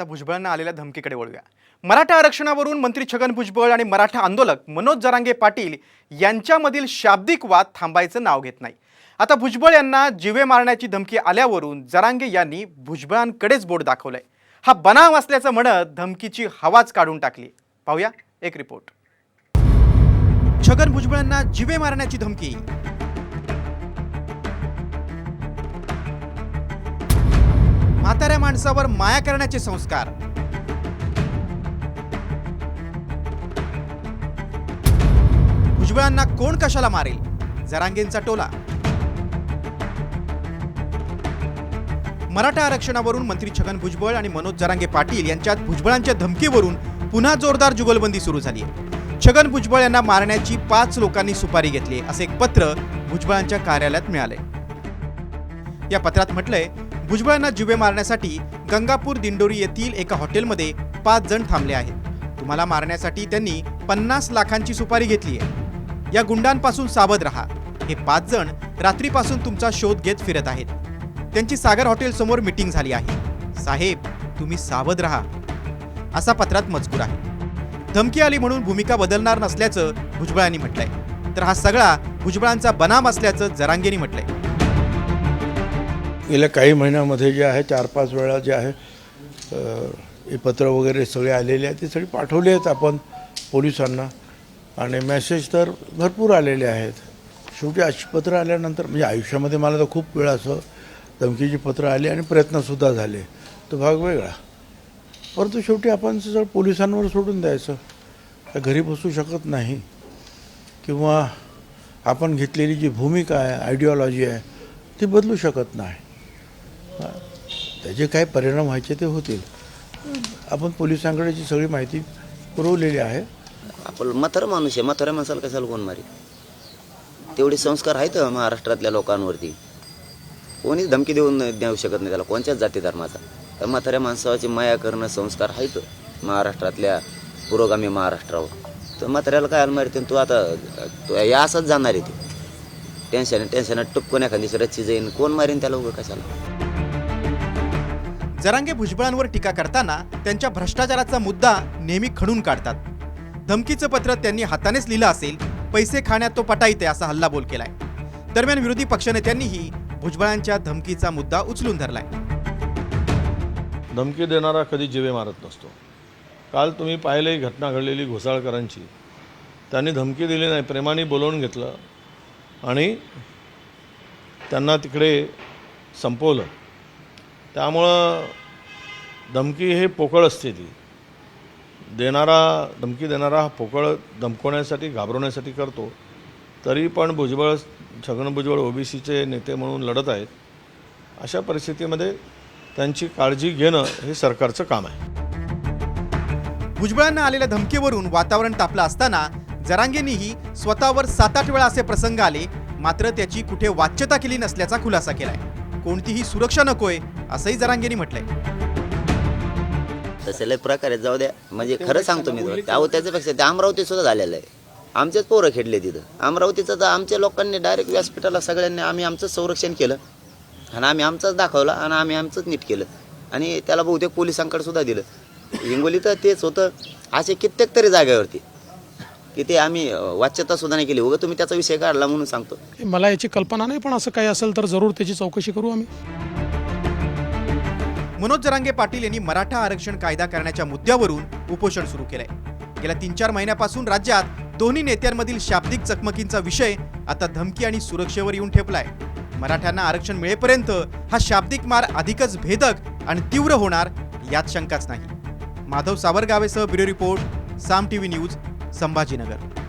आता भुजबळांना आलेल्या धमकीकडे वळूया. मराठा आरक्षणावरून मंत्री छगन भुजबळ आणि मराठा आंदोलक मनोज जरांगे पाटील यांच्यामधील शाब्दिक वाद थांबायचं नाव घेत नाही. आता भुजबळ यांना जिवे मारण्याची धमकी आल्यावरून जरांगे यांनी भुजबळांकडेच बोट दाखवलंय. हा बनाव असल्याचं म्हणत धमकीची हवाच काढून टाकली. पाहूया एक रिपोर्ट. छगन भुजबळांना जिवे मारण्याची धमकी. म्हाताऱ्या माणसावर माया करण्याचे संस्कार. भुजबळांना कोण कशाला मारेल? जरांगेंचा टोला. मराठा आरक्षणावरून मंत्री छगन भुजबळ आणि मनोज जरांगे पाटील यांच्यात भुजबळांच्या धमकीवरून पुन्हा जोरदार जुगलबंदी सुरू झाली छगन भुजबळ यांना मारण्याची पाच लोकांनी सुपारी घेतली असे एक पत्र भुजबळांच्या कार्यालयात मिळाले या पत्रात म्हटलंय भुजबळांना जुबे मारण्यासाठी गंगापूर दिंडोरी येथील एका हॉटेलमध्ये पाच जण थांबले आहेत. तुम्हाला मारण्यासाठी त्यांनी पन्नास लाखांची सुपारी घेतली आहे. या गुंडांपासून सावध राहा. हे पाच जण रात्रीपासून तुमचा शोध घेत फिरत आहेत. त्यांची सागर हॉटेल समोर मिटिंग झाली आहे. साहेब तुम्ही सावध राहा. असा पत्रात मजकूर आहे. धमकी आली म्हणून भूमिका बदलणार नसल्याचं भुजबळांनी म्हटलंय. तर हा सगळा भुजबळांचा बनाम असल्याचं जरांगेनी म्हटलंय. गेल्या काही महिन्यामध्ये जे आहे चार पाच वेळा जे आहे हे पत्र वगैरे सगळे आलेले आहेत ते सगळे पाठवले आहेत आपण पोलिसांना. आणि मेसेज तर भरपूर आलेले आहेत. शेवटी अशी पत्र आल्यानंतर म्हणजे आयुष्यामध्ये मला तर खूप वेळा असं धमकीची पत्र आली आणि प्रयत्नसुद्धा झाले. तो भाग वेगळा. परंतु शेवटी आपण सगळं पोलिसांवर सोडून द्यायचं. त्या घरी बसू शकत नाही. किंवा आपण घेतलेली जी भूमिका आहे आयडिओलॉजी आहे ती बदलू शकत नाही. त्याचे काय परिणाम व्हायचे ते होतील. आपण पोलिसांकडे जी सगळी माहिती पुरवलेली आहे. आपण म्हातारा माणूस आहे. म्हातारा माणसाला कशाला कोण मारी तेवढे संस्कार आहेत महाराष्ट्रातल्या लोकांवरती. कोणीच धमकी देऊन देऊ शकत नाही त्याला. कोणत्याच जाती धर्माचा. तर म्हाताऱ्या माणसाची माया करणं संस्कार आहेत महाराष्ट्रातल्या पुरोगामी महाराष्ट्रावर. तर म्हाताऱ्याला काय मारते तू आता तू या असंच जाणार आहे ते. टेन्शन टेन्शन टुपकून एखादी रच्ची जाईन. कोण मारीन त्याला उगं कशाला? जरांगे भुजबळांवर टीका करताना त्यांच्या भ्रष्टाचाराचा मुद्दा नेहमी खणून काढतात. धमकीचं पत्र त्यांनी हातानेच लिहिलं असेल पैसे खाण्यात तो पटाईते असा हल्लाबोल केलाय. दरम्यान विरोधी पक्षनेत्यांनीही भुजबळांच्या धमकीचा मुद्दा उचलून धरलाय. धमकी देणारा कधी जिवे मारत नसतो. काल तुम्ही पाहिले घटना घडलेली घोसाळकरांची. त्यांनी धमकी दिली नाही प्रेमाने बोलवून घेतलं आणि त्यांना तिकडे संपवलं. त्यामुळं धमकी हे पोकळ असते ती. देणारा धमकी देणारा हा पोकळ धमकवण्यासाठी घाबरवण्यासाठी करतो. तरी पण भुजबळ छगन भुजबळ ओबीसीचे नेते म्हणून लढत आहेत. अशा परिस्थितीमध्ये त्यांची काळजी घेणं हे सरकारचं काम आहे. भुजबळांना आलेल्या धमकीवरून वातावरण तापलं असताना जरांगेंनीही स्वतःवर सात आठ वेळा असे प्रसंग आले. मात्र त्याची कुठे वाच्यता केली नसल्याचा खुलासा केलाय. कोणतीही सुरक्षा नकोय असंही जरांगेंनी म्हटलंय. तसे लय प्रकारे जाऊ द्या. म्हणजे खरं सांगतो मी तुला त्यावर त्याच्यापेक्षा ते अमरावती सुद्धा झालेलं आहे. आमचेच पोरं खेळले तिथं. अमरावतीचं तर आमच्या लोकांनी डायरेक्ट व्यासपीठाला सगळ्यांनी आम्ही आमचंच संरक्षण केलं. आणि आम्ही आमचंच दाखवलं आणि आम्ही आमचंच नीट केलं. आणि त्याला बहुतेक पोलिसांकडे सुद्धा दिलं. हिंगोली तर तेच होतं असे कित्येक तरी जागेवरती. की ते आम्ही वाच्यता सुद्धा नाही केली. उगं तुम्ही त्याचा विषय काढला म्हणून सांगतो. मला याची कल्पना नाही पण असं काही असेल तर जरूर त्याची चौकशी करू आम्ही. मनोज जरांगे पाटील यांनी मराठा आरक्षण कायदा करण्याच्या मुद्द्यावरून उपोषण सुरू केलंय. गेल्या तीन चार महिन्यापासून राज्यात दोन्ही नेत्यांमधील शाब्दिक चकमकींचा विषय आता धमकी आणि सुरक्षेवर येऊन ठेपलाय. मराठ्यांना आरक्षण मिळेपर्यंत हा शाब्दिक मार अधिकच भेदक आणि तीव्र होणार यात शंकाच नाही. Madhav सावरगावेसह bureau report Saam TV news Sambhajinagar.